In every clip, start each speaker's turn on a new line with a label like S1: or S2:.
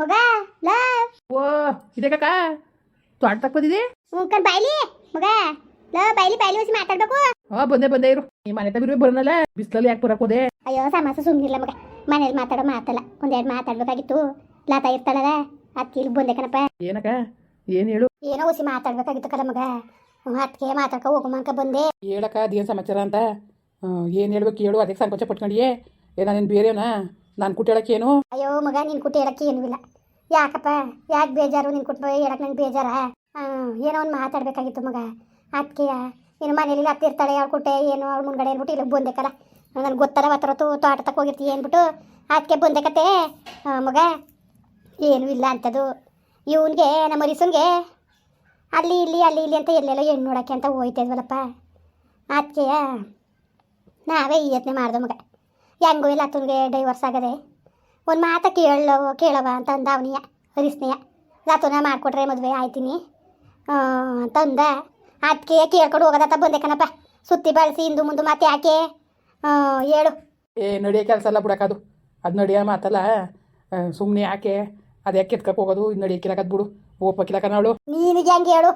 S1: ಮಗ love
S2: O ಇದೆ ಕಾಕ. ತೋಟಕ್ಕೆ ಬಂದಿದೆ?
S1: ಕಣ್ ಬಾಯ್ಲಿ. ಮಗ ಲವ್ ಬಾಯ್ಲಿ ಬಾಯ್ಲಿ ಹೊಸಿ ಮಾತಾಡ್ಬೇಕು.
S2: ಹಾ ಬಂದೆ ಬಂದೆ ಇರು. ಈ ಮನೆ ತಗಿರು ಬರನಲ್ಲ ಬಿಸ್ಲಲ್ಲಿ ಯಾಕೆ ಬರಕ್ ಹೋದೆ?
S1: ಅಯ್ಯೋ ಸಮಾಸ ಸುಮ್ಮನಿಲ್ಲ ಮಗ. ಮನೇಲಿ ಮಾತಾಡೋ ಮಾತಲ್ಲ. ಒಂದೆರಡು ಮಾತಾಡ್ಬೇಕಾಗಿತ್ತು. ಲಾತ ಇರ್ತಾಳಲ್ಲ ಅದಕ್ಕೆ ಇಲ್ಲಿ ಬಂದೆ ಕಣಪ್ಪ.
S2: ಏನಕ ಏನ್ ಹೇಳು?
S1: ಏನೋ ಹೊಸಿ ಮಾತಾಡ್ಬೇಕಾಗಿತ್ತು ಕಲ ಮಗ. ಅದಕ್ಕೆ ಮಾತಾಡ್ಕ ಹೋಗಮಂಕ ಬಂದೆ.
S2: ಹೇಳಕ ಅದೇನು ಸಮಾಚಾರ ಅಂತ. ಏನ್ ಹೇಳ್ಬೇಕು ಹೇಳು ಅದಕ್ಕೆ ಸಂಕೋಚ ಪಟ್ಕೊಂಡಿಯೇ. ಏನ ನೀನು ಬೇರೆಯವನಾ? ನಾನು ಕುಟ್ಟೇಳಕ್ಕೆ ಏನು?
S1: ಅಯ್ಯೋ, ಮಗ, ನೀನು ಕುಟ್ಟಿ ಹೇಳಕ್ಕೆ ಏನೂ ಇಲ್ಲ. ಯಾಕಪ್ಪ? ಯಾಕೆ ಬೇಜಾರು ನೀನು ಕುಟ್ಟ ಹೇಳಕ್ಕೆ ನಂಗೆ ಬೇಜಾರ? ಏನೋ ಒಂದು ಮಾತಾಡಬೇಕಾಗಿತ್ತು ಮಗ. ಅದಕ್ಕೆ ಏನು ಮನೇಲಿ ಹತ್ತಿರ್ತಾಳೆ ಅವ್ಳು ಕುಟ್ಟೆ ಏನು, ಅವ್ಳು ಮುಂಗಡೆ ಏನ್ಬಿಟ್ಟು ಇಲ್ಲಿ ಬಂದೆ ಕಲ ನನಗೆ ಗೊತ್ತಲ್ಲ ತೂ ತೋಟ ತಕ್ಕ ಹೋಗಿರ್ತಿ ಅಂದ್ಬಿಟ್ಟು ಅದಕ್ಕೆ ಬಂದೆ ಕತೆ. ಮಗ, ಏನೂ ಇಲ್ಲ ಅಂಥದ್ದು ಇವನಿಗೆ, ನಮ್ಮ ರಿಸುನ್ಗೆ ಅಲ್ಲಿ ಇಲ್ಲಿ ಅಲ್ಲಿ ಇಲ್ಲಿ ಅಂತ ಎಲ್ಲೆಲ್ಲೋ ಹೆಣ್ಣು ನೋಡೋಕ್ಕೆ ಅಂತ ಹೋಯ್ತಾ ಇದ್ವಲ್ಲಪ್ಪ. ಅದಕ್ಕೆ ನಾವೇ ಈ ಯತ್ನೆ ಮಾಡ್ದೆ ಮಗ. ಹೆಂಗೂ ಇಲ್ಲ ಆತನಿಗೆ ಡೈವರ್ಸ್ ಆಗದೆ. ಒಂದು ಮಾತು ಕೇಳ ಕೇಳವ ಅಂತ ಅಂದ ಅವನಿಯ ಹರಿಸ್ನೆಯ. ಲತುನ ಮಾಡಿಕೊಟ್ರೆ ಮದುವೆ ಆಯ್ತೀನಿ. ಅಂತಂದ ಅಂತ ಅಂದ. ಅದಕ್ಕೆ ಕೇಳ್ಕೊಂಡು ಹೋಗೋದತ್ತ ಬಂದೆ ಕಣಪ್ಪ. ಸುತ್ತಿ ಬಳಸಿ ಹಿಂದೂ ಮುಂದೆ ಮತ್ತೆ ಯಾಕೆ? ಹೇಳು.
S2: ಏ ನಡಿಯೋ ಕೆಲಸ ಎಲ್ಲ ಬಿಡಕದು ಅದು. ನಡಿಯೋ ಮಾತಲ್ಲ. ಸುಮ್ಮನೆ ಯಾಕೆ? ಅದು ಯಾಕೆ ಎತ್ಕಕ್ಕೆ ಹೋಗೋದು? ಇದು ನಡಿಯಕ್ಕಿಲಕದ್ ಬಿಡು. ಓಪಕ್ಕಿಲಕ ನಾಳು.
S1: ನಿನಗೆ ಹೆಂಗೆ ಹೇಳು?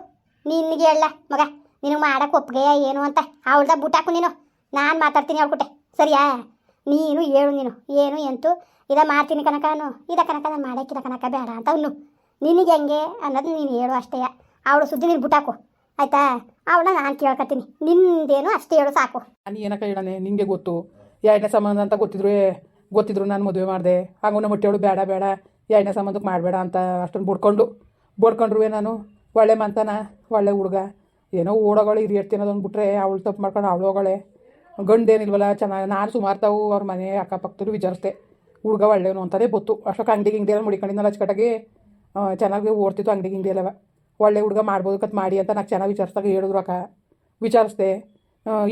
S1: ನಿನಗೆ ಹೇಳಲ್ಲ ಮಗ. ನಿನಗೆ ಮಾಡಕ್ಕೆ ಒಪ್ಪಿಗೆ ಏನು ಅಂತ? ಅವಳ್ದ ಬುಟ್ಟಾಕು ನೀನು. ನಾನು ಮಾತಾಡ್ತೀನಿ ಹೇಳ್ಕೊಟ್ಟೆ ಸರಿಯಾ? ನೀನು ಹೇಳು ನೀನು. ಏನು, ಎಂತು? ಇದ ಮಾಡ್ತೀನಿ ಕನಕನು ಇದ ಕನಕ ನಾನು ಮಾಡೋಕ್ಕಿದ ಕನಕ ಬೇಡ ಅಂತ ಅವನು. ನಿನಗೆ ಹೆಂಗೆ ಅನ್ನೋದು ನೀನು ಹೇಳು ಅಷ್ಟೇ. ಅವಳು ಸುದ್ದಿ ನೀನು ಬುಟಾಕು. ಆಯ್ತಾ? ಅವಳ ನಾನು ಕೇಳ್ಕೊತೀನಿ ನಿಂದೇನು ಅಷ್ಟೇ ಹೇಳು ಸಾಕು.
S2: ನಾನು ಏನಕ್ಕ ಹೇಳನೆ? ನಿಂಗೆ ಗೊತ್ತು. ಎರಡನೇ ಸಂಬಂಧ ಅಂತ ಗೊತ್ತಿದ್ರು ಗೊತ್ತಿದ್ರು ನಾನು ಮದುವೆ ಮಾಡಿದೆ. ಹಂಗೂ ನಮ್ಮ ಹೊಟ್ಟೆವಳು ಬೇಡ ಬೇಡ. ಎರಡನೇ ಸಂಬಂಧಕ್ಕೆ ಮಾಡಬೇಡ ಅಂತ ಅಷ್ಟೊಂದು ಬುಡ್ಕೊಂಡು. ಬಡ್ಕೊಂಡ್ರುವೆ ನಾನು? ಒಳ್ಳೆ ಮಂತನ? ಒಳ್ಳೆ ಹುಡುಗ? ಏನೋ ಓಡೋಗಳು ಹಿರಿಯರ್ತಿ ಅನ್ನೋದೊಂದು ಬಿಟ್ರೆ ಅವಳು ತಪ್ಪು ಮಾಡ್ಕೊಂಡು ಅವಳು ಹೋಗಳೆ. ಗಂಡೇನಿಲ್ವಲ್ಲ, ಚೆನ್ನಾಗಿ ನಾನು ಸುಮಾರು ತಾವು ಅವ್ರ ಮನೆ ಅಕ್ಕಪಕ್ಕದಲ್ಲೂ ವಿಚಾರಿಸ್ದೆ. ಹುಡುಗ ಒಳ್ಳೆಯವನು ಅಂತಲೇ ಗೊತ್ತು. ಅಷ್ಟೊಕ್ಕೆ ಅಂಗಡಿ ಹಿಂಗೆ ಎಲ್ಲ ಮುಡಿಕೊಂಡಿದ್ನಲ್ಲ ಅಚ್ಚುಕಟ್ಟಾಗಿ ಚೆನ್ನಾಗಿ ಓಡ್ತಿತ್ತು ಅಂಗಡಿ ಹಿಂಗೆ ಎಲ್ಲವ. ಒಳ್ಳೆ ಹುಡುಗ ಮಾಡ್ಬೋದು, ಕತ್ ಮಾಡಿ ಅಂತ ನಾನು ಚೆನ್ನಾಗಿ ವಿಚಾರಿಸ್ದಾಗ ಹೇಳಿದ್ರು ಅಕ್ಕ. ವಿಚಾರಿಸ್ದೆ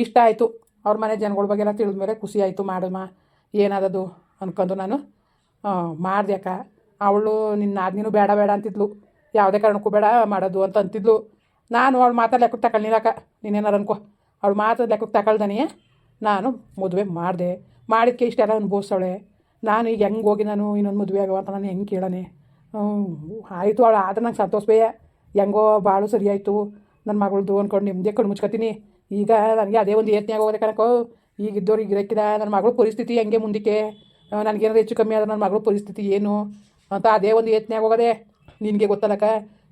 S2: ಇಷ್ಟ ಆಯಿತು. ಅವ್ರ ಮನೆ ಜನಗಳ ಬಗ್ಗೆ ಎಲ್ಲ ತಿಳಿದ ಮೇಲೆ ಖುಷಿ ಆಯಿತು, ಮಾಡಮ್ಮ, ಏನಾದದು ಅನ್ಕೊಂಡು ನಾನು ಮಾಡಿದೆ ಅಕ್ಕ. ಅವಳು ನಿನ್ನ ಆದ್ನೀನು ಬೇಡ ಬೇಡ ಅಂತಿದ್ಲು. ಯಾವುದೇ ಕಾರಣಕ್ಕೂ ಬೇಡ ಮಾಡೋದು ಅಂತ ಅಂತಿದ್ಲು. ನಾನು ಅವಳು ಮಾತಾಡ್ಲಿಕ್ಕೆ ಲೆಕ್ಕಕ್ಕೆ ತಗೊಳ್ಳಿಲ್ಲಕ್ಕ ನೀನೇನಾರು ಅನ್ಕೋ. ಅವಳು ಮಾತಾಡ್ಲಿಕ್ಕೆ ತಗೊಳ್ದಾನೆ ನಾನು ಮದುವೆ ಮಾಡಿದೆ. ಮಾಡಿದ್ಕೆ ಇಷ್ಟೆಲ್ಲ ಅನುಭವಿಸವಳೆ ನಾನು ಈಗ ಹೆಂಗೆ ಹೋಗಿ ನಾನು ಇನ್ನೊಂದು ಮದುವೆ ಆಗವ ಅಂತ ನಾನು ಹೆಂಗೆ ಕೇಳನೆ? ಆಯಿತು ಅವಳು ಆದ್ರೆ ನಂಗೆ ಸಂತೋಷವೇ ಹೆಂಗೋ ಭಾಳ ಸರಿಯಾಯಿತು. ನನ್ನ ಮಗಳದು ಅಂದ್ಕೊಂಡು ನಿಮ್ಮದೇ ಕಣ್ಣು ಮುಚ್ಕೊತೀನಿ. ಈಗ ನನಗೆ ಅದೇ ಒಂದು ಯತ್ನ ಆಗೋದೆ ಕಣಕೋ. ಈಗ ಇದ್ದವ್ರಿಗೆ ಇರಕ್ಕಿದ ನನ್ನ ಮಗಳ ಪರಿಸ್ಥಿತಿ ಹೆಂಗೆ ಮುಂದಕ್ಕೆ? ನನಗೇನಾದ್ರು ಹೆಚ್ಚು ಕಮ್ಮಿ ಆದ್ರೆ ನನ್ನ ಮಗಳ ಪರಿಸ್ಥಿತಿ ಏನು? ಅಂತ ಅದೇ ಒಂದು ಯತ್ನ ಆಗೋದೆ. ನಿನಗೆ ಗೊತ್ತಲ್ಲಕ್ಕ,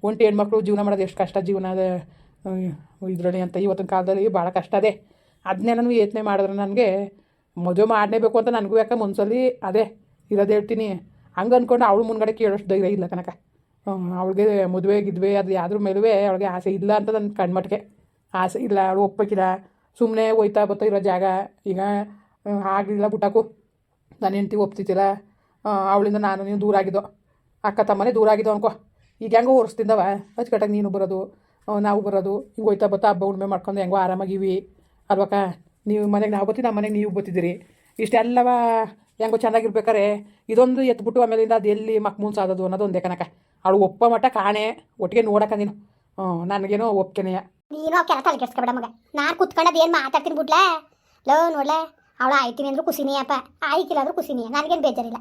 S2: ಒಂಟಿ ಹೆಣ್ಮಕ್ಳು ಜೀವನ ಮಾಡೋದು ಎಷ್ಟು ಕಷ್ಟ ಜೀವನ ಇದರಲ್ಲಿ ಅಂತ ಇವತ್ತಿನ ಕಾಲದಲ್ಲಿ ಭಾಳ ಕಷ್ಟ ಅದೇ. ಅದನ್ನೇ ನಾನು ಯೋಚನೆ ಮಾಡಿದ್ರೆ ನನಗೆ ಮದುವೆ ಮಾಡಲೇಬೇಕು ಅಂತ ನನಗೂ ಯಾಕೆ ಮುನ್ಸಲಿ ಅದೇ ಇರೋದು ಹೇಳ್ತೀನಿ. ಹಂಗೆ ಅಂದ್ಕೊಂಡು ಅವಳು ಮುನ್ಗಡೆ ಕೇಳೋಷ್ಟು ಧೈರ್ಯ ಇಲ್ಲ ಕನಕ ಅವಳಿಗೆ ಮದುವೆ, ಗಿದ್ವೆ, ಅದು ಯಾವ್ದ್ರ ಮೇಲೂ ಅವಳಿಗೆ ಆಸೆ ಇಲ್ಲ ಅಂತ ನನ್ನ ಕಣ್ಮಟ್ಟಿಗೆ ಆಸೆ ಇಲ್ಲ, ಅವಳು ಒಪ್ಪಕ್ಕಿಲ್ಲ ಸುಮ್ಮನೆ ಹೋಯ್ತಾ ಬರ್ತಾ ಇರೋ ಜಾಗ. ಈಗ ಆಗಲಿಲ್ಲ ಬುಟಾಕು ನನ್ನ ಹೆಂಡ್ತಿ ಒಪ್ತಿದ್ದಿಲ್ಲ. ಅವಳಿಂದ ನಾನು ನೀನು ದೂರ ಆಗಿದ್ದೋ. ಅಕ್ಕ ತಮ್ಮನೇ ದೂರ ಆಗಿದ್ದೋ ಅನ್ಕೋ. ಈಗ ಹೆಂಗೋ ಹೊರಿಸ್ತಿದ್ದವ ಅಚ್ಚುಕಟ್ಟಾಗಿ ನೀನು ಬರೋದು. ನಾವು ಬರೋದು. ಹಿಂಗೆ ಹೋಯ್ತಾ ಬರ್ತಾ ಹಬ್ಬ ಹುಣ್ಮೆ ಮಾಡ್ಕೊಂಡು ಹೆಂಗೋ ಆರಾಮಾಗಿವಿ ಅಲ್ವಕ್ಕ ನೀವು ಮನೆಗೆ ನಾವು ಬರ್ತೀವಿ ನಮ್ಮ ಮನೆಗೆ ನೀವು ಬರ್ತಿದ್ದೀರಿ ಇಷ್ಟೆಲ್ಲವ ಹೆಂಗೋ ಚೆನ್ನಾಗಿರ್ಬೇಕಾರೆ? ಇದೊಂದು ಎತ್ಬಿಟ್ಟು ಆಮೇಲಿಂದ ಅದು ಎಲ್ಲಿ ಮಕ್ ಸಾದದು ಅನ್ನೋದು ಒಂದೇ ಕನಕ ಅವಳು ಒಪ್ಪ ಮಟ್ಟ ಕಾಣೆ, ಒಟ್ಟಿಗೆ ನೋಡಕ್ಕ ನೀನು. ಹ್ಞೂ, ನನಗೇನೋ ಒಪ್ಕೆನೆಯ
S1: ನೀನೋ ಕೆಲ ತಲೆ ಕೆಡ್ಸ್ಕೊಬೇಡ ಮಗ. ನಾನು ಕುತ್ಕೊಂಡದ್ದು ಏನು ಮಾತಾಡ್ತೀನಿ ಬಿಡ್ಲಾ? ಲೋ, ನೋಡ್ಲೆ, ಅವಳು ಆಯ್ತೀನಿ ಅಂದ್ರೂ ಖುಷಿನಿಯಪ್ಪ ಆಯ್ಕಿಲ್ಲ ಅಂದ್ರೂ ಖುಷಿನೇ ನನಗೇನು ಬೇಜಾರಿಲ್ಲ.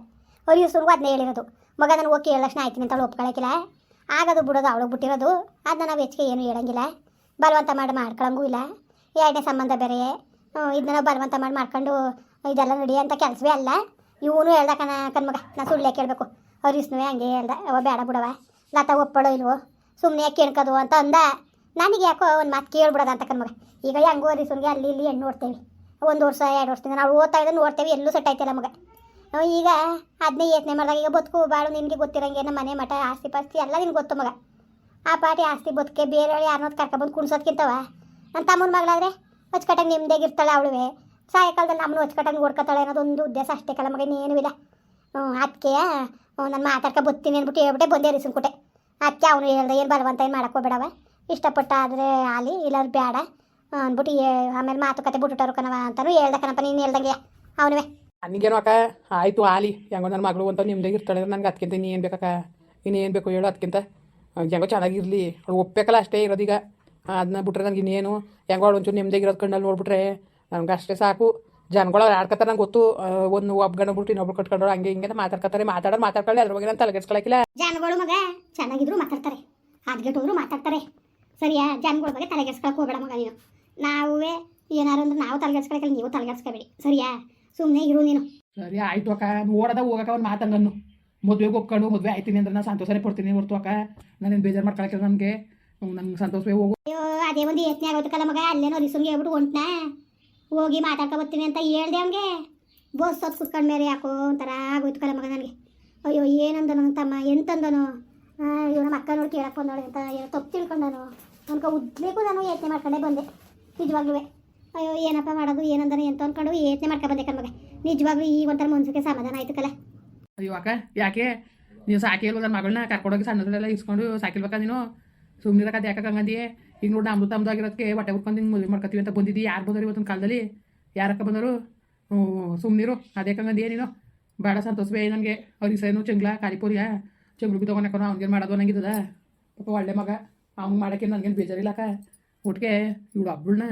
S1: ಅವ್ರಿಗೆ ಯೂಸ್ಗೂ ಅದನ್ನೇ ಹೇಳಿರೋದು. ಮಗ ನಾನು ಓಕೆ ಕೇಳಿದ ತಕ್ಷಣ ಆಯ್ತೀನಿ ಅಂತ ಅವಳು ಒಪ್ಕೊಳಕಿಲ್ಲ. ಆಗದು ಬಿಡೋದು ಅವಳು ಬಿಟ್ಟಿರೋದು. ಅದನ್ನ ನಾವು ಹೆಚ್ಚಿಗೆ ಏನು ಹೇಳಂಗಿಲ್ಲ. ಬಲವಂತ ಮಾಡಿ ಮಾಡ್ಕೊಳಂಗೂ ಇಲ್ಲ. ಎರಡನೇ ಸಂಬಂಧ ಬೇರೆ. ಇದನ್ನ ಬಲವಂತ ಮಾಡಿ ಮಾಡ್ಕೊಂಡು ಇದೆಲ್ಲ ನಡಿ ಅಂತ ಕೆಲಸವೇ ಅಲ್ಲ. ಇವನು ಹೇಳ್ದ ಕಣ ಕಣ್ಮಗ ನಾ ಸುಳ್ಳೆ ಕೇಳಬೇಕು. ಅವ್ರ ಇಸ್ನುವೆ ಹಂಗೆ ಹೇಳ್ದ ಅವ ಬೇಡ ಬಿಡವ ಲತಾ ಒಪ್ಪಳೋ ಇಲ್ವೋ? ಸುಮ್ಮನೆ ಕೇಳ್ಕೋದು? ಅಂತ ಅಂದ. ನನಗೆ ಯಾಕೋ ಒಂದು ಮಾತು ಕೇಳ್ಬಿಡೋದ ಅಂತ ಕಣ್ಮಗ ಈಗ ಹೆಂಗೋ ಸುಮ್ಗೆ ಅಲ್ಲಿ ಇಲ್ಲಿ ಹೆಣ್ಣು ನೋಡ್ತೇವೆ. ಒಂದು ವರ್ಷ, ಎರಡು ವರ್ಷದಿಂದ ನಾವು ಓದ್ತಾ ಇದ್ದ ನೋಡ್ತೇವೆ, ಎಲ್ಲೂ ಸೆಟ್ ಆಯ್ತಿಲ್ಲ ಮಗ. ನಾವು ಈಗ ಅದನ್ನೇ ಯೋಚನೆ ಮಾಡಿದಾಗ, ಈಗ ಬದುಕು ಬಾಳು ನಿಮಗೆ ಗೊತ್ತಿರಂಗೆ ನಮ್ಮ ಮನೆ ಮಠ, ಆಸ್ತಿ ಪಾಸ್ತಿ ಎಲ್ಲ ನಿನ್ಗೆ ಗೊತ್ತು ಮಗ. ಆ ಪಾಟಿ ಆಸ್ತಿ ಬದುಕೆ ಬೇರೆ ಯಾರನ್ನೋದು ಕರ್ಕೊಬಂದು ಕುಣ್ಸೋದ್ಕಿಂತವ? ನನ್ನ ತಮ್ಮನ ಮಗಳಾದ್ರೆ ಹೊಚ್ಕಟ್ಟಂಗೆ ನಿಮ್ದಾಗಿರ್ತಾಳೆ ಅವಳುವೆ. ಸಾಯಂಕಾಲದಲ್ಲಿ ನಮ್ಮನ್ನು ಹೊಚ್ಕಟ್ಟಂಗೆ ಓಡ್ಕೊತಾಳೆ ಅನ್ನೋದೊಂದು ಉದ್ದೇಶ ಅಷ್ಟೇ ಕಲ ಮಗ ಇನ್ನೇನೂ ಇಲ್ಲ. ಹ್ಞೂ ಅದಕ್ಕೆ ನಾನು ಮಾತಾಡ್ಕೊ ಬರ್ತೀನಿ ಅಂದ್ಬಿಟ್ಟು ಹೇಳ್ಬಿಟ್ಟೆ, ಬಂದೆ ರಿಸುನ್ಕುಟೆ ಅದಕ್ಕೆ ಅವನು ಹೇಳ್ದೆ, ಏನು ಬಲವಂತ ಏನು ಮಾಡಕ್ಕೋಬೇಡವ ಇಷ್ಟಪಟ್ಟ ಆದರೆ ಆಲಿ ಇಲ್ಲಾದ್ರೂ ಬೇಡ ಅಂದ್ಬಿಟ್ಟು ಆಮೇಲೆ ಮಾತುಕತೆ ಬಿಟ್ಬಿಟ್ಟರು ಕಣವ ಅಂತಾನು ಹೇಳ್ದೆ, ಕಣಪ್ಪ, ನೀನು ಹೇಳ್ದಂಗೆ, ಅವನುವೆ.
S2: ನನಗೇನು ಅಕ್ಕ? ಆಯಿತು ಆಲಿ ಹೆಂಗೋ ನನ್ನ ಮಗಳು ಅಂತ ನಿಮ್ದೇ ಇರ್ತಾಳೆ ನನಗೆ ಅದಕ್ಕಿಂತ ಇನ್ನೇನು ಬೇಕಕ್ಕ? ಇನ್ನೇನು ಬೇಕು ಹೇಳು ಅದಕ್ಕಿಂತ ಹೆಂಗೋ ಚೆನ್ನಾಗಿರಲಿ. ಅವಳು ಒಪ್ಪಬೇಕಲ್ಲ ಅಷ್ಟೇ ಇರೋದೀಗ. ಅದನ್ನ ಬಿಟ್ರೆ ನನಗೆ ಇನ್ನೇನು? ಹೆಂಗೋ ಒಂಚೂರು ನಿಮ್ದೇ ಇರೋದು ಕಣ್ಣಲ್ಲಿ ನೋಡ್ಬಿಟ್ರೆ ನನಗೆ ಅಷ್ಟೇ ಸಾಕು. ಜನಗಳು ಆಡ್ಕತಾರೆ ನಂಗೆ ಗೊತ್ತು. ಒಂದು ಒಬ್ಗಣ ಬಿಟ್ಟು ಇನ್ನೊಬ್ರು ಕಟ್ಕೊಂಡ್ರು ಹಂಗೆ ಹಿಂಗೆ ಮಾತಾಡ್ಕತಾರೆ ಮಾತಾಡೋ ಮಾತಾಡ್ಕೊಳ್ಳಿ ಅದ್ರ ಬಗ್ಗೆ ನಾನು ತಲೆಗೆಡ್ಸ್ಕೊಳಕಿಲ್ಲ
S1: ಜನಗಳು ಮಗ ಚೆನ್ನಾಗಿದ್ರು ಮಾತಾಡ್ತಾರೆ. ಹಾದ್ಗೆಟ್ಟೋದ್ರು ಮಾತಾಡ್ತಾರೆ. ಸರಿಯಾ? ಜನಗಳ ಬಗ್ಗೆ ತಲೆಗೆಡ್ಸ್ಕೊಳಕ್ಕೆ ಹೋಗಬೇಡ ಮಗ ನೀನು. ನಾವೇ ಏನಾರು ಅಂದ್ರೆ ನಾವು ತಲೆಗೆಡ್ಸ್ಕೊಳಕಿಲ್ಲ ನೀವು ತಲೆಗೆಡ್ಸ್ಕೊಬೇಡಿ ಸರಿಯಾ? ಸುಮ್ಮನೆ ಇರು ನೀನು.
S2: ಸರಿ ಆಯ್ತು ಅಕ್ಕ. ಓಡದ ಹೋಗಕ್ಕ ಅವ್ನು ಮಾತಂಗನ್ನು. ಮದುವೆಗೆ ಒಪ್ಕೊಂಡು ಮದುವೆ ಆಯ್ತೀನಿ ಅಂದ್ರೆ ನಾನು ಸಂತೋಷನೇ ಪಡ್ತೀನಿ ಹೊರ್ತು ಅಕ್ಕ. ನಾನೇನು ಬೇಜಾರು ಮಾಡ್ಕೊಳಕಿಲ್ಲ ನನಗೆ. ನಂಗೆ ಸಂತೋಷವೇ ಹೋಗು.
S1: ಅಯ್ಯೋ ಅದೇ ಒಂದು ಯೋಚನೆ ಆಗೋದಕ್ಕಲ್ಲ ಮಗ ಅಲ್ಲೇನೋ ರಿಸುಂಗೆ ಹೇಳ್ಬಿಟ್ಟು ಹೊಂಟ್ನಾ? ಹೋಗಿ ಮಾತಾಡ್ಕೊ ಬರ್ತೀನಿ ಅಂತ ಹೇಳ್ದೆ ಅವ್ನಿಗೆ. ಬೋಸ್ ಹೊತ್ತು ಕುತ್ಕೊಂಡ ಮೇಲೆ ಯಾಕೋ ಒಂಥರ ಆಗೋಯ್ತು ಕಲ ಮಗ ನನಗೆ. ಅಯ್ಯೋ ಏನಂದನು ಅಂತಮ್ಮ ತಮ್ಮ ಎಂತಂದನು? ಅಯ್ಯೋ ನಮ್ಮ ಅಕ್ಕ ನೋಡಿ ಕೇಳಕ್ಕೆ ಬಂದವಳೆ ಅಂತ ಏನೋ ತಪ್ಪು ತಿಳ್ಕೊಂಡನು? ಅನ್ಕೊ ಉದ್ಬೇಕು ನಾನು ಯೋಚನೆ ಮಾಡ್ಕೊಂಡೇ ಬಂದೆ ನಿಜವಾಗ್ಲೂ ಅಯ್ಯೋ ಏನಪ್ಪ ಮಾಡೋದು ಏನಂದನು ಎಂತ ಅನ್ಕೊಂಡು ಯೋಚನೆ ಮಾಡ್ಕೊ ಬಂದೆ ಕಣ್ಮಗ ನಿಜವಾಗ್ಲೂ ಈ ಒಂಥರ ಮನ್ಸಿಗೆ ಸಮಾಧಾನ ಆಯ್ತು ಕಲ
S2: ಅಯ್ಯೋ ಅಕ್ಕ ಯಾಕೆ? ನೀವು ಸಾಕಿಲ್ವ ನನ್ನ ಮಗಳನ್ನ ಕರ್ಕೊಂಡೋಗಿ ಸಣ್ಣದ್ರೆಲ್ಲ ಇಸ್ಕೊಂಡು ಸಾಕಿಲ್ಬೇಕಾ ನೀನು? ಸುಮ್ಮನಿರಕ್ಕ ಅದು ಯಾಕೆ ಹಂಗಂದಿಯೇ ಈಗ ನೋಡಿ ಅಮೃತ ಅಮೃತವಾಗಿರೋದಕ್ಕೆ ಹೊಟ್ಟೆ ಉಟ್ಕೊಂಡು ಹಿಂಗೆ ಮದುವೆ ಮಾಡ್ಕೊತೀವಿ ಅಂತ ಬಂದಿದ್ದೀವಿ ಯಾರು ಬಂದರು ಇವತ್ತಿನ ಕಾಲದಲ್ಲಿ? ಯಾರಕ್ಕ ಬಂದರು ಸುಮ್ಮನಿರು ಅದೇ ಕಂಗಂದಿ ನೀನು ಬೇಡ ಸಂತೋಷವೇ ನನಗೆ. ಅರಿಸೇನು ಚೆಂಗ್ಲ, ಕಾರಿಪುರಿಯ. ಚೆಂಗ್ಳು ತೊಗೊಂಡು ಅವ್ನಿಗೇನು ಮಾಡೋದು ಅನ್ನಂಗಿದ್ದದ? ಪಾಪ ಒಳ್ಳೆ ಮಗ. ಅವ್ನು ಮಾಡೋಕ್ಕೆ ನನಗೇನು ಬೇಜಾರಿಲ್ಲಕ್ಕ. ಒಟ್ಟಿಗೆ ಇವಳು ಹಬ್ಬಳನ್ನ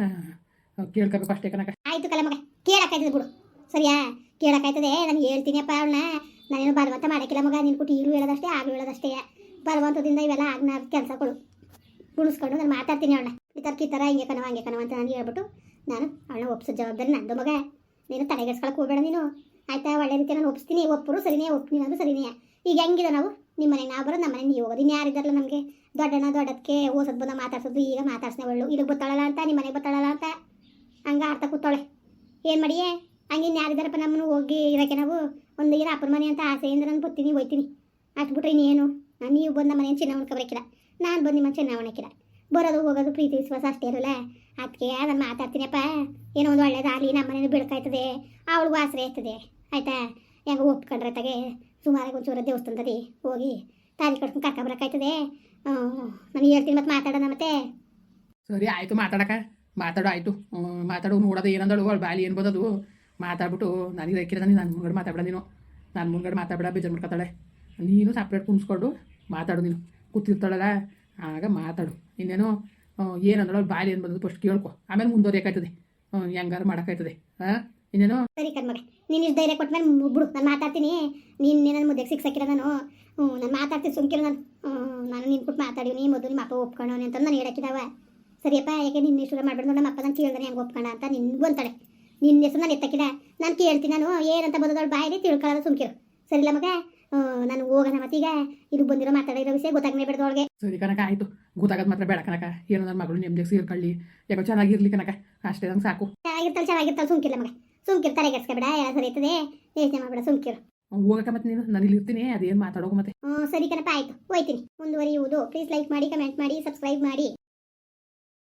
S2: ಕೇಳ್ಕೋಬೇಕು ಅಷ್ಟೇ ಕನಕ
S1: ಆಯ್ತು ಕಲ ಮಗ. ಕೇಳಕ್ಕಾಯ್ತದೆ ಬಿಡು. ಸರಿಯಾ? ಕೇಳಕ್ಕಾಯ್ತದೆ. ನಾನು ಹೇಳ್ತೀನಿ ಅಪ್ಪ ಅವಳನ್ನ ನಾನೇನು ಬಲವಂತ ಮಾಡೋಕ್ಕಿಲ್ಲ ಮಗ. ನಿನ್ ಕುಟ್ಟಿ ಈಗಲೂ ಹೇಳೋದಷ್ಟೇ, ಆಗಲೂ ಹೇಳೋದಷ್ಟೇ. ಬಲವಂತದಿಂದ ಇವೆಲ್ಲ ಆಗ್ನ ಕೆಲಸಗಳು ಉಳಿಸ್ಕೊಂಡು ನಾನು ಮಾತಾಡ್ತೀನಿ ಅವಳನ್ನ. ಈ ಥರ ಈ ಥರ, ಹಿಂಗೆ ಕಣವ ಹಂಗೆ ಕಣವ ಅಂತ ನಾನು ಹೇಳ್ಬಿಟ್ಟು ನಾನು ಅವಳನ್ನ ಒಪ್ಸೋ ಜವಾಬ್ದಾರಿ ನಂದು ಮಗ. ನೀನು ತಲೆಗೆಡ್ಸ್ಕೊಳಕ್ಕೆ ಹೋಗಬೇಡ ನೀನು. ಆಯ್ತಾ, ಒಳ್ಳೆ ರೀತಿ ನಾನು ಒಪ್ಸ್ತೀನಿ. ಒಪ್ಪರು ಸರಿನೇ ಒಪ್ತೀನಿ ಅಂದ್ರೆ ಸರಿನೇ. ಈಗ ಹೆಂಗಿದೆ ನಾವು? ನಿಮ್ಮ ಮನೆಗೆ ನಾವು ಬರೋದು, ನಮ್ಮ ಮನೆಗೆ ನೀವು ಹೋಗೋದು. ಇನ್ನು ನಮಗೆ? ದೊಡ್ಡಣ್ಣ ದೊಡ್ಡದಕ್ಕೆ ಓಸೋದು ಬಂದ ಮಾತಾಡ್ಸೋದು, ಈಗ ಮಾತಾಡ್ಸನೆ ಒಳ್ಳು ಇಲ್ಲಿಗೆ ಬತ್ತಳಲ್ಲ ಅಂತ, ನಿಮ್ಮ ಮನೆಗೆ ಬತ್ತಾಳಲ್ಲ ಅಂತ. ಹಂಗೆ ಅರ್ಥ ಕೂತಾಳೆ ಏನು ಮಾಡಿಯೇ? ಹಂಗೆ ಇನ್ನು ಯಾರಿದ್ದಾರಪ್ಪ ನಮ್ಮನ್ನು ಹೋಗಿ ಇರೋಕೆ ನಾವು? ಒಂದು ಏನೋ ಅಪ್ಪನ ಮನೆ ಅಂತ ಆಸೆಯಿಂದ ನಾನು ಬರ್ತೀನಿ ಹೋಯ್ತೀನಿ. ಅಷ್ಟು ಬಿಟ್ರೆ ಇನ್ನೇನು ನಾನು ನೀವು ಬಂದ ಮನೆಯನ್ನು ಚಿನ್ನ ಉಣ್ಕೊಬರಕ್ಕಿಲ್ಲ ನಾನು ಬಂದು ನಿಮ್ಮ ಚಿನ್ನ ಉಣಕ್ಕಿಲ್ಲ ಬರೋದು ಹೋಗೋದು ಪ್ರೀತಿ ವಿಶ್ವಾಸ ಅಷ್ಟೇ ಇರಲ್ಲ ಅದಕ್ಕೆ ನಾನು ಮಾತಾಡ್ತೀನಪ್ಪ. ಏನೋ ಒಂದು ಒಳ್ಳೇದಾಗಲಿ ನಮ್ಮ ಮನೇನು ಬೆಳಕಾಯ್ತದೆ. ಅವಳಿಗೂ ಆಸರೆ ಇರ್ತದೆ ಆಯ್ತಾ? ಹೆಂಗೆ ಒಪ್ಕೊಂಡ್ರೆ ತಗೆ. ಸುಮಾರಾಗಿ ಒಂಚೂರು ದೇವಸ್ಥಾನದಲ್ಲಿ ಹೋಗಿ ತಾಲಿ ಕಟ್ಕೊಂಡು ಕರ್ಕೊಬರಕ್ಕಾಯ್ತದೆ ನಾನು ಹೇಳ್ತೀನಿ ಮತ್ತೆ ಮಾತಾಡೋಣ ಮತ್ತೆ.
S2: ಸರಿ, ಆಯಿತು ಮಾತಾಡಕ. ಮಾತಾಡೋ, ಆಯಿತು. ಮಾತಾಡು, ನೋಡೋದು ಏನಂದಳು, ಅವಳು ಬಾಲಿ ಏನು ಬಂದದು. ಮಾತಾಡ್ಬಿಟ್ಟು ನನಗೆ ಹಾಕಿಲ್ಲ, ನಾನು ಮುಂಗಡೆ ಮಾತಾಡ ನೀನು. ನನ್ನ ಮುಂಗಡೆ ಮಾತಾಡ ಬೇಜಾರು ಮಾಡ್ಕೊತಾಳೆ. ನೀನು ಸಪ್ರೇಟ್ ಕುಣಿಸ್ಕೊಂಡು ಮಾತಾಡು ನೀನು. ಕೂತಿರ್ತಾಳಲ್ಲ, ಆಗ ಮಾತಾಡು. ಇನ್ನೇನೋ ಏನಂದಳು ಬಾಲಿ ಏನು ಬಂದದ್ದು ಫಸ್ಟ್ ಕೇಳ್ಕೊ. ಆಮೇಲೆ ಮುಂದುವರಿಯೋಕ್ಕಾಯ್ತದೆ ಹೆಂಗಾರು ಮಾಡೋಕ್ಕಾಯ್ತದೆ ಹಾಂ ಇನ್ನೇನೋ?
S1: ಸರಿ ಕಣ್ಮಗ ನೀನು ಇಷ್ಟು ಧೈರ್ಯ ಕೊಟ್ಟ ಮೇಲೆ ಬಿಡು, ನಾನು ಮಾತಾಡ್ತೀನಿ. ನೀನು ನನ್ನ ಮುದ್ದೆಗೆ ಸಿಕ್ಸಾಕಿರ ನಾನು. ನಾನು ಮಾತಾಡ್ತೀನಿ ಸುಮ್ಕಿರು ನಾನು. ನಾನು ನಿನ್ ಕೊಟ್ಟು ಮಾತಾಡಿ, ನೀ ಮೊದಲು ನಿಮ್ಮ ಅಪ್ಪ ಒಪ್ಕೊಂಡವನೆ ಅಂತ ನಾನು ಹೇಳಕ್ಕಿದಾವ. ಸರಿಯಪ್ಪ, ಯಾಕೆ ನಿನ್ನ ಹೆಸರು ಮಾಡ್ಬಿಡು, ನಮ್ಮ ಅಪ್ಪ ನಾನು ಕೇಳ್ದಾನೆ ಹೆಂಗೆ ಒಪ್ಕೊಂಡ ಅಂತ ನಿನ್ಗೂ ಅಂತಾಳೆ. ನಿನ್ನ ಹೆಸರು ನಾನು ಎತ್ತಕ್ಕಿದ. ನಾನು ಕೇಳ್ತೀನಿ ನಾನು, ಏನಂತ ಬಂದದವಳು ಬಾಯಿ ತಿಳ್ಕೊಳ್ಳೋದು ಸುಮ್ಕಿರು ಸರಿಲ್ಲ ಮಗ ನಾನು ಹೋಗೋಣ ಮತ್ತೀಗ ಇದು ಬಂದಿರೋ ಮಾತಾಡಿರೋ ವಿಷಯ ಗೊತ್ತಾಗನೇ ಬಿಡ್ದು ಅವಳಿಗೆ.
S2: ಸರಿ ಕನಕ ಆಯ್ತು. ಗೊತ್ತಾಗೋದು ಮಾತ್ರ ಬೇಡ ಕನಕ ಏನೋ ನನ್ನ ಮಗಳು ನೆಮ್ಮದಿಗೆ ಸೇರ್ಕೊಳ್ಳಿ. ಯಾಕೋ ಚೆನ್ನಾಗಿರ್ಲಿ ಕನಕ ಅಷ್ಟೇ ನಂಗೆ ಸಾಕು.
S1: ಚೆನ್ನಾಗಿರ್ತಾಳೆ ಚೆನ್ನಾಗಿರ್ತಾಳೆ. ಸುಮ್ಕಿಲ್ಲ ಮಗ. ಸುಮ್ಕಿರ್ತಾರೆ ತಲೆಗೆಡ್ಸ್ಕೊಬೇಡ ಎಲ್ಲ ಸರಿ ಇರ್ತದೆ ಯೋಚನೆ ಮಾಡ್ಬೇಡ ಸುಮ್ಕಿರು.
S2: ಹೋಗಕ್ಕ ಮತ್ತೆ ನೀನು? ನಾನು ಇಲ್ಲಿ ಇರ್ತೀನಿ ಅದೇನು ಮಾತಾಡೋಕೆ ಮತ್ತೆ.
S1: ಹ್ಞೂ ಸರಿ ಕನಪ ಆಯ್ತು. ಹೋಯ್ತೀನಿ. ಮುಂದುವರಿಯುವುದು. ಪ್ಲೀಸ್ ಲೈಕ್ ಮಾಡಿ ಕಮೆಂಟ್ ಮಾಡಿ ಸಬ್ಸ್ಕ್ರೈಬ್ ಮಾಡಿ.